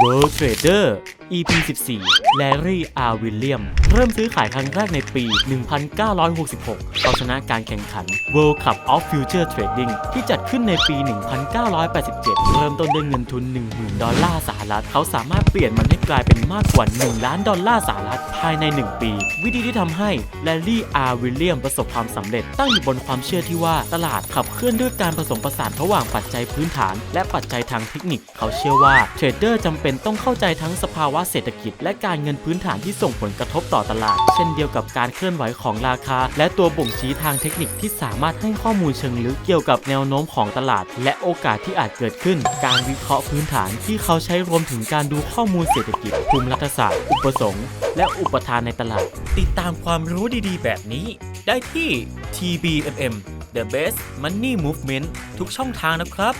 柔水的。EP 14 Larry R. William เริ่มซื้อขายครั้งแรกในปี 1966เอาชนะการแข่งขัน World Cup of Future Trading ที่จัดขึ้นในปี 1987 เริ่มต้นด้วยเงินทุน 10,000 ดอลลาร์สหรัฐ เขาสามารถเปลี่ยนมันให้กลายเป็นมากกว่า 1 ล้านดอลลาร์สหรัฐภายใน 1 ปี วิธีที่ทำให้ Larry R. William ประสบความสำเร็จ ตั้งอยู่บนความเชื่อที่ว่าตลาดขับเคลื่อนด้วยการผสมผสานระหว่างปัจจัยพื้นฐาน และปัจจัยทางเทคนิค เขาเชื่อว่าเทรดเดอร์จำเป็นต้องเข้าใจทั้งสภาวะะเศรษฐกิจและการเงินพื้นฐานที่ส่งผลกระทบต่อตลาด เช่นเดียวกับการเคลื่อนไหวของราคา และตัวบ่งชี้ทางเทคนิคที่สามารถให้ข้อมูลเชิงลึกเกี่ยวกับแนวโน้มของตลาด และโอกาสที่อาจเกิดขึ้น การวิเคราะห์พื้นฐานที่เขาใช้รวมถึงการดูข้อมูลเศรษฐกิจภูมิรัฐศาสตร์ อุปสงค์และอุปทานในตลาด ติดตามความรู้ดีๆ แบบนี้ ได้ที่ TBMM The Best Money Movement ทุกช่องทางนะครับ